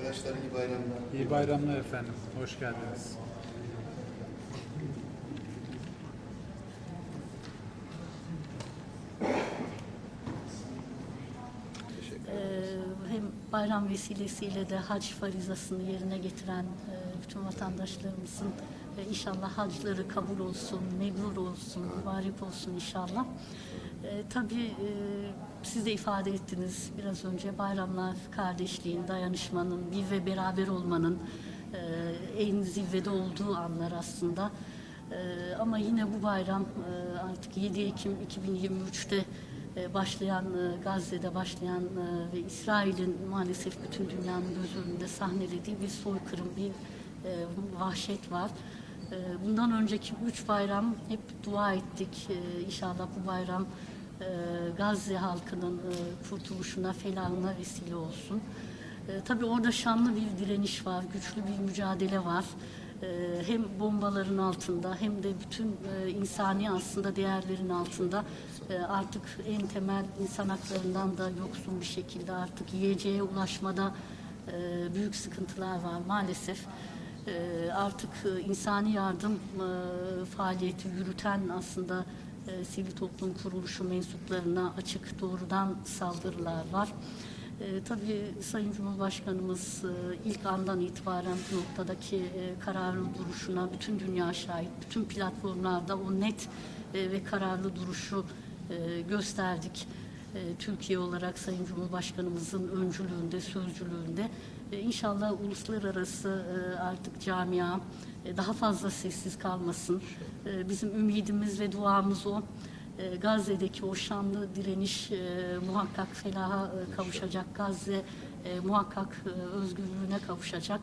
Arkadaşlar iyi bayramlar. İyi bayramlar efendim. Hoş geldiniz. Teşekkür Ee, bayram vesilesiyle de hac farizasını yerine getiren e, bütün vatandaşlarımızın e, inşallah hacları kabul olsun, mebrur olsun, mübarek olsun inşallah. E, tabii e, siz de ifade ettiniz biraz önce bayramlar kardeşliğin, dayanışmanın, bir ve beraber olmanın e, en zirvede olduğu anlar aslında. E, ama yine bu bayram e, artık 7 Ekim 2023'te e, başlayan e, Gazze'de başlayan e, ve İsrail'in maalesef bütün dünyanın göz önünde sahnelediği bir soykırım, bir e, vahşet var. E, Bundan önceki üç bayram hep dua ettik. E, İnşallah bu bayram e, Gazze halkının e, kurtuluşuna, felahına vesile olsun. E, tabii orada şanlı bir direniş var, güçlü bir mücadele var. Hem bombaların altında hem de bütün e, insani aslında değerlerin altında artık en temel insan haklarından da yoksun bir şekilde artık yiyeceğe ulaşmada büyük sıkıntılar var maalesef. E, artık e, insani yardım e, faaliyeti yürüten aslında e, sivil toplum kuruluşu mensuplarına açık doğrudan saldırılar var. Tabii Sayın Cumhurbaşkanımız ilk andan itibaren bu noktadaki kararlı duruşuna bütün dünya şahit, bütün platformlarda o net ve kararlı duruşu e, gösterdik. E, Türkiye olarak Sayın Cumhurbaşkanımızın öncülüğünde, sözcülüğünde e, inşallah uluslararası e, artık camia daha fazla sessiz kalmasın. Bizim ümidimiz ve duamız o. Gazze'deki o şanlı direniş muhakkak felaha kavuşacak. Gazze muhakkak özgürlüğüne kavuşacak.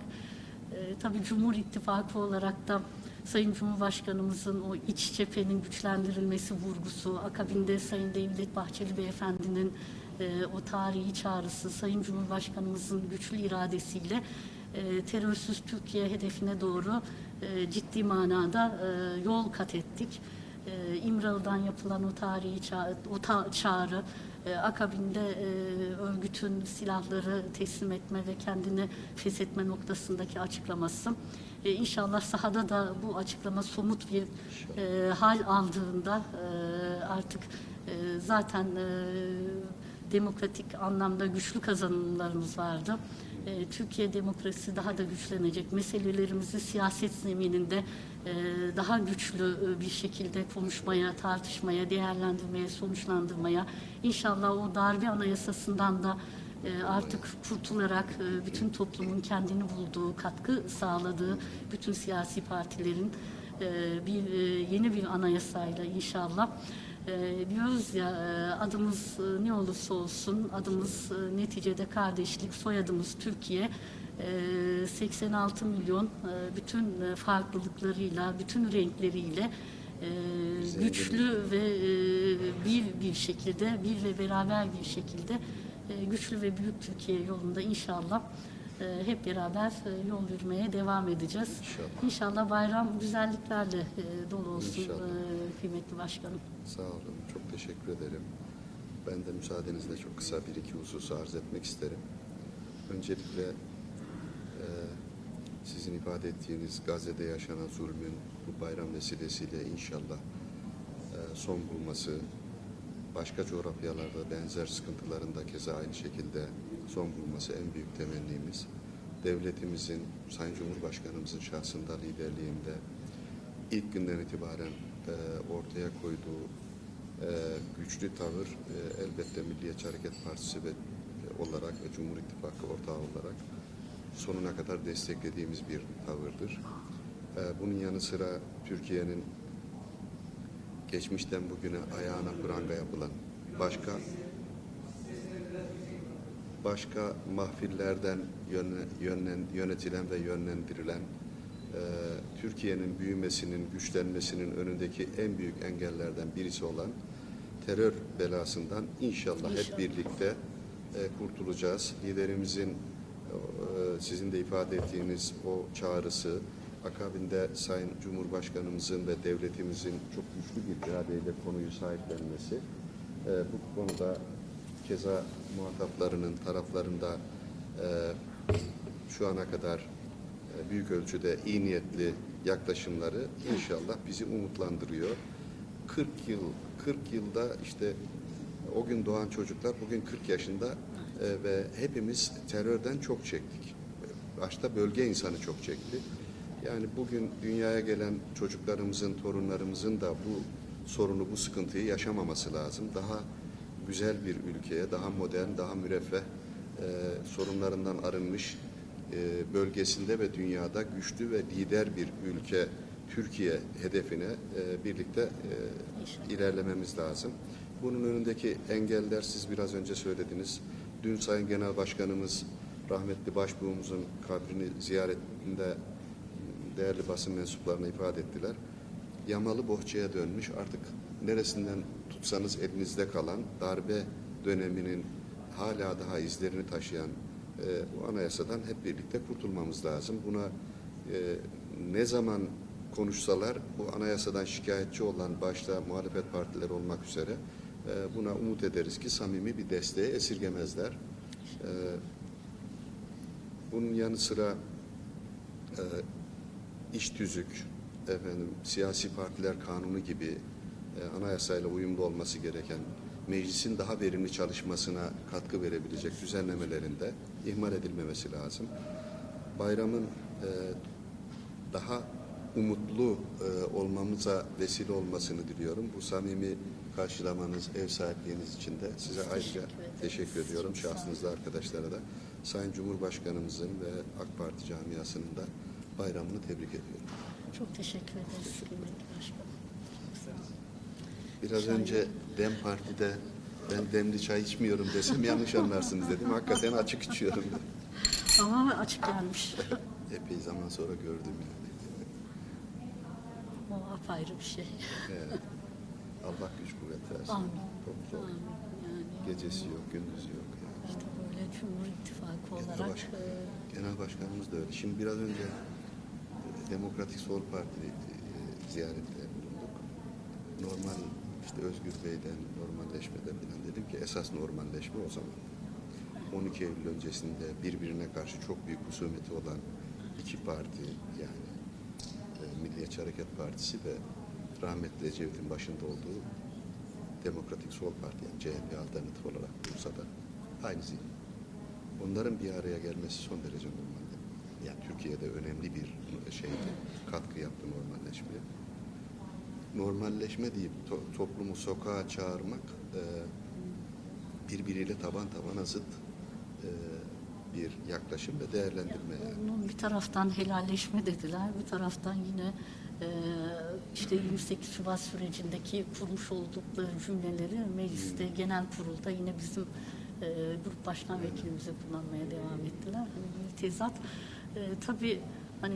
E, tabii Cumhur İttifakı olarak da Sayın Cumhurbaşkanımızın o iç cephenin güçlendirilmesi vurgusu, akabinde Sayın Devlet Bahçeli Beyefendi'nin e, o tarihi çağrısı, Sayın Cumhurbaşkanımızın güçlü iradesiyle e, terörsüz Türkiye hedefine doğru e, ciddi manada e, yol kat ettik. E, İmralı'dan yapılan o tarihi ça- o ta- çağrı, e, akabinde e, örgütün silahları teslim etme ve kendini feshetme noktasındaki açıklaması. E, inşallah sahada da bu açıklama somut bir e, hal aldığında artık zaten demokratik anlamda güçlü kazanımlarımız vardı. E, Türkiye demokrasisi daha da güçlenecek. Meselelerimizi siyaset zemininde e, daha güçlü e, bir şekilde konuşmaya, tartışmaya, değerlendirmeye, sonuçlandırmaya, inşallah o darbe anayasasından da e, artık kurtularak e, bütün toplumun kendini bulduğu, katkı sağladığı bütün siyasi partilerin e, bir e, yeni bir anayasayla inşallah e, diyoruz ya e, adımız e, ne olursa olsun adımız e, neticede kardeşlik, soyadımız Türkiye. E, 86 milyon e, bütün e, farklılıklarıyla, bütün renkleriyle e, güçlü ve e, bir bir şekilde, bir ve beraber bir şekilde e, güçlü ve büyük Türkiye yolunda inşallah hep beraber e, yol yürümeye devam edeceğiz. İnşallah. İnşallah bayram güzelliklerle e, dolu olsun İnşallah. e, kıymetli başkanım. Sağ olun. Çok teşekkür ederim. Ben de müsaadenizle çok kısa bir iki hususu arz etmek isterim. Öncelikle e, sizin ifade ettiğiniz Gazze'de yaşanan zulmün bu bayram vesilesiyle inşallah e, son bulması, başka coğrafyalarda benzer sıkıntılarında keza aynı şekilde son bulması en büyük temennimiz. Devletimizin, Sayın Cumhurbaşkanımızın şahsında liderliğinde ilk günden itibaren e, ortaya koyduğu e, güçlü tavır e, elbette Milliyetçi Hareket Partisi ve e, olarak ve Cumhur İttifakı ortağı olarak sonuna kadar desteklediğimiz bir tavırdır. E, bunun yanı sıra Türkiye'nin geçmişten bugüne ayağına pranga yapılan başka başka mahfillerden yönle- yönlen, yönetilen ve yönlendirilen e, Türkiye'nin büyümesinin, güçlenmesinin önündeki en büyük engellerden birisi olan terör belasından inşallah, hep İnşallah. birlikte e, kurtulacağız. Liderimizin e, sizin de ifade ettiğiniz o çağrısı, akabinde Sayın Cumhurbaşkanımızın ve devletimizin çok güçlü bir iradeyle konuyu sahiplenmesi, e, bu konuda keza muhataplarının taraflarında e, şu ana kadar e, büyük ölçüde iyi niyetli yaklaşımları inşallah bizi umutlandırıyor. 40 yıl 40 yılda işte o gün doğan çocuklar bugün 40 yaşında e, ve hepimiz terörden çok çektik. Başta bölge insanı çok çekti. Yani bugün dünyaya gelen çocuklarımızın, torunlarımızın da bu sorunu, bu sıkıntıyı yaşamaması lazım. Daha güzel bir ülkeye, daha modern, daha müreffeh, e, sorunlarından arınmış e, bölgesinde ve dünyada güçlü ve lider bir ülke Türkiye hedefine e, birlikte e, ilerlememiz lazım. Bunun önündeki engeller siz biraz önce söylediniz. Dün Sayın Genel Başkanımız rahmetli başbuğumuzun kabrini ziyaretinde değerli basın mensuplarına ifade ettiler. Yamalı bohçaya dönmüş artık neresinden tutsanız elinizde kalan darbe döneminin hala daha izlerini taşıyan e, bu anayasadan hep birlikte kurtulmamız lazım. Buna e, ne zaman konuşsalar bu anayasadan şikayetçi olan başta muhalefet partileri olmak üzere e, buna umut ederiz ki samimi bir desteği esirgemezler. E, bunun yanı sıra e, iş tüzük, efendim siyasi partiler kanunu gibi e, anayasayla uyumlu olması gereken meclisin daha verimli çalışmasına katkı verebilecek düzenlemelerinde ihmal edilmemesi lazım. Bayramın e, daha umutlu e, olmamıza vesile olmasını diliyorum. Bu samimi karşılamanız, ev sahipliğiniz için de size ayrıca Teşekkür teşekkür ediyorum. Şahsınızda arkadaşlara da Sayın Cumhurbaşkanımızın ve AK Parti camiasının da bayramını tebrik ediyorum. Çok teşekkür ederiz kıymetli başkanım. Biraz Çay- önce Dem Parti'de ben demli çay içmiyorum desem yanlış anlarsınız dedim. Hakikaten açık içiyorum. Ama açık gelmiş. Epey zaman sonra gördüm yani. O apayrı bir şey. Evet. Allah güç kuvvet versin. Amin. Çok zor. Amin. Yani Gecesi yok, gündüzü yok. Yani. işte böyle Cumhur İttifakı Genel, olarak baş, e, Genel Başkanımız da öyle. Şimdi biraz önce Demokratik Sol Parti e, ziyarette bulunduk. Normal işte Özgür Bey'den normalleşmeden falan dedim ki esas normalleşme o zaman. 12 Eylül öncesinde birbirine karşı çok büyük husumeti olan iki parti yani e, Milliyetçi Hareket Partisi ve rahmetli Ecevit'in başında olduğu Demokratik Sol Parti yani CHP alternatif olarak Bursa'da aynı zihin. Onların bir araya gelmesi son derece normaldi. Yani Türkiye'de önemli bir şeydi, katkı yaptı normalleşmeye. Normalleşme deyip to- toplumu sokağa çağırmak e, birbiriyle taban tabana zıt e, bir yaklaşım ve değerlendirme. yani. Onun bir taraftan helalleşme dediler, bir taraftan yine e, işte 28 Şubat sürecindeki kurmuş oldukları cümleleri mecliste genel kurulda yine bizim e, grup başkan vekilimize kullanmaya devam ettiler. Hani bir tezat. E, tabii hani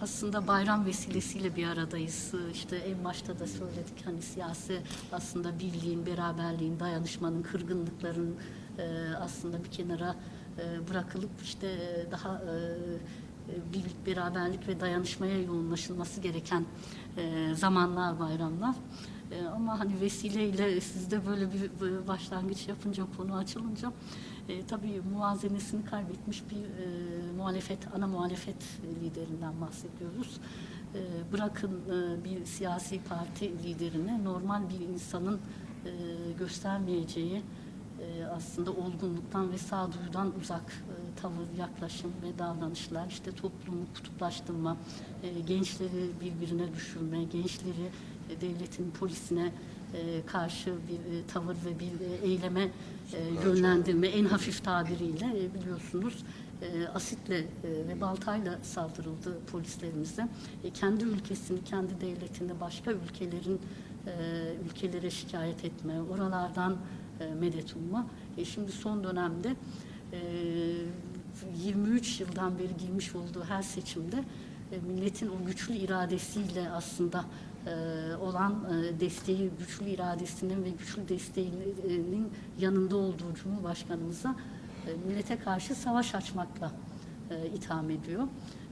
aslında bayram vesilesiyle bir aradayız. E, İşte en başta da söyledik hani siyasi aslında birliğin, beraberliğin, dayanışmanın, kırgınlıkların e, aslında bir kenara e, bırakılıp işte e, daha e, e, birlik, beraberlik ve dayanışmaya yoğunlaşılması gereken e, zamanlar, bayramlar. E, ama hani vesileyle siz de böyle bir başlangıç yapınca, konu açılınca e, tabii muvazenesini kaybetmiş bir e, muhalefet, ana muhalefet liderinden bahsediyoruz. E, bırakın e, bir siyasi parti liderine normal bir insanın e, göstermeyeceği e, aslında olgunluktan ve sağduyudan uzak e, tavır, yaklaşım ve davranışlar, işte toplumu kutuplaştırma, e, gençleri birbirine düşürme, gençleri e, devletin polisine karşı bir e, tavır ve bir e, eyleme e, yönlendirme en hafif tabiriyle e, biliyorsunuz e, asitle e, ve baltayla saldırıldı polislerimize. E, kendi ülkesini, kendi devletini başka ülkelerin e, ülkelere şikayet etme, oralardan e, medet umma. E, şimdi son dönemde e, 23 yıldan beri girmiş olduğu her seçimde e, milletin o güçlü iradesiyle aslında e, olan e, desteği, güçlü iradesinin ve güçlü desteğinin yanında olduğu Cumhurbaşkanımıza e, millete karşı savaş açmakla e, itham ediyor.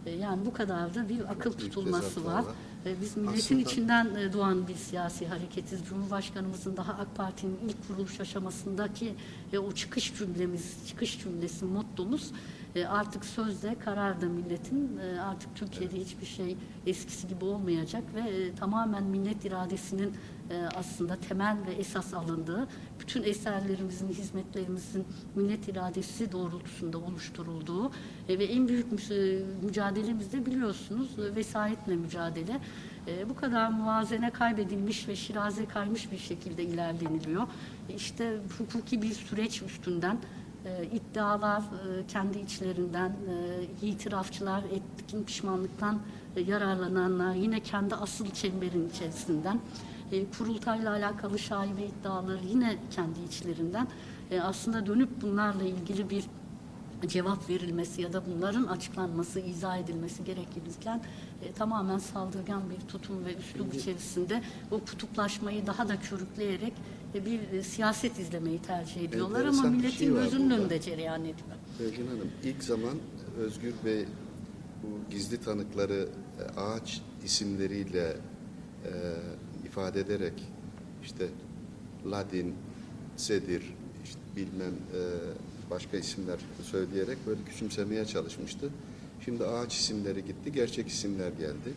E, yani bu kadar da bir akıl tutulması var. E, Biz milletin Aslında- içinden e, doğan bir siyasi hareketiz. Cumhurbaşkanımızın daha AK Parti'nin ilk kuruluş aşamasındaki e, o çıkış cümlemiz, çıkış cümlesi, mottomuz e, artık sözde, kararda milletin e, artık Türkiye'de hiçbir şey eskisi gibi olmayacak ve e, tamamen millet iradesinin e, aslında temel ve esas alındığı, bütün eserlerimizin, hizmetlerimizin millet iradesi doğrultusunda oluşturulduğu e, ve en büyük mücadelemiz de biliyorsunuz e, vesayetle mücadele. E, bu kadar muvazene kaybedilmiş ve şiraze kaymış bir şekilde ilerleniliyor. E, İşte hukuki bir süreç üstünden e, iddialar e, kendi içlerinden, e, itirafçılar, etkin pişmanlıktan e, yararlananlar, yine kendi asıl çemberin içerisinden, e, kurultayla alakalı şaibe iddiaları yine kendi içlerinden. E, aslında dönüp bunlarla ilgili bir cevap verilmesi ya da bunların açıklanması, izah edilmesi gerekirken e, tamamen saldırgan bir tutum ve üslup içerisinde o kutuplaşmayı daha da körükleyerek bir e, siyaset izlemeyi tercih ediyorlar ama Enteresan bir milletin şey var gözünün burada. önünde cereyan ediyor. Belgin Hanım, ilk zaman Özgür Bey bu gizli tanıkları e, ağaç isimleriyle e, ifade ederek işte Ladin, Sedir, işte bilmem e, başka isimler söyleyerek böyle küçümsemeye çalışmıştı. Şimdi ağaç isimleri gitti, gerçek isimler geldi.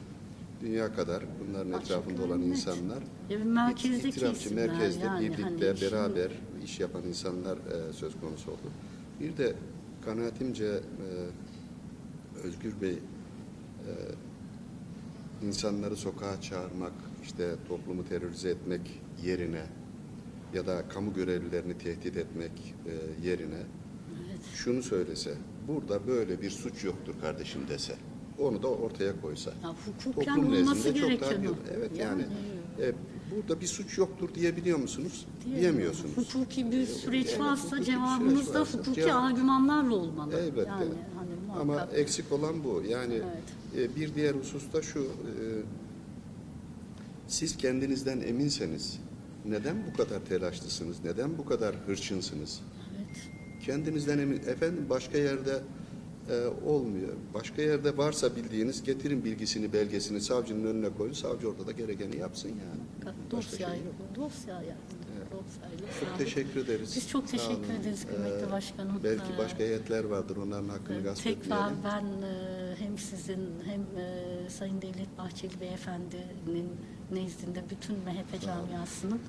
Dünya kadar bunların Açık etrafında olan net. insanlar E, merkezdeki itirafçı, merkezde yani, birlikte hani şimdi- beraber iş yapan insanlar e, söz konusu oldu. Bir de kanaatimce e, Özgür Bey e, insanları sokağa çağırmak, işte toplumu terörize etmek yerine ya da kamu görevlilerini tehdit etmek e, yerine şunu söylese, burada böyle bir suç yoktur kardeşim dese, onu da ortaya koysa. Ya hukuken Toplum olması nezdinde çok daha gereken o. Evet yani, Yani- e, burada bir suç yoktur diyebiliyor musunuz? Diyemiyorum. Diyemiyorsunuz. Hukuki bir süreç Evet, varsa cevabınız da varsa hukuki cevap- argümanlarla olmalı. Elbette. Yani hani Ama eksik olan bu. Yani e, bir diğer husus da şu. e, siz kendinizden eminseniz neden bu kadar telaşlısınız? Neden bu kadar hırçınsınız? Evet. Kendinizden emin. Efendim başka yerde e, olmuyor. Başka yerde varsa bildiğiniz getirin bilgisini, belgesini savcının önüne koyun. Savcı orada da gerekeni yapsın yani. Başka şey Dosya, yok. dosya yani. Dosyayla Çok sağlık. teşekkür ederiz. Biz çok teşekkür ederiz kıymetli Ee, başkanım. Belki Ee, başka heyetler vardır. Onların hakkını Ee, gasp Tekrar ben e, hem sizin hem e, Sayın Devlet Bahçeli Beyefendi'nin nezdinde bütün MHP camiasının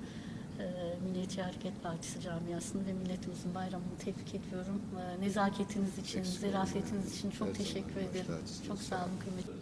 Milliyetçi Hareket Partisi camiasının ve milletimizin bayramını tebrik ediyorum. E, Nezaketiniz için, zerafetiniz için çok teşekkür ederim. Çok sağ olun kıymetli.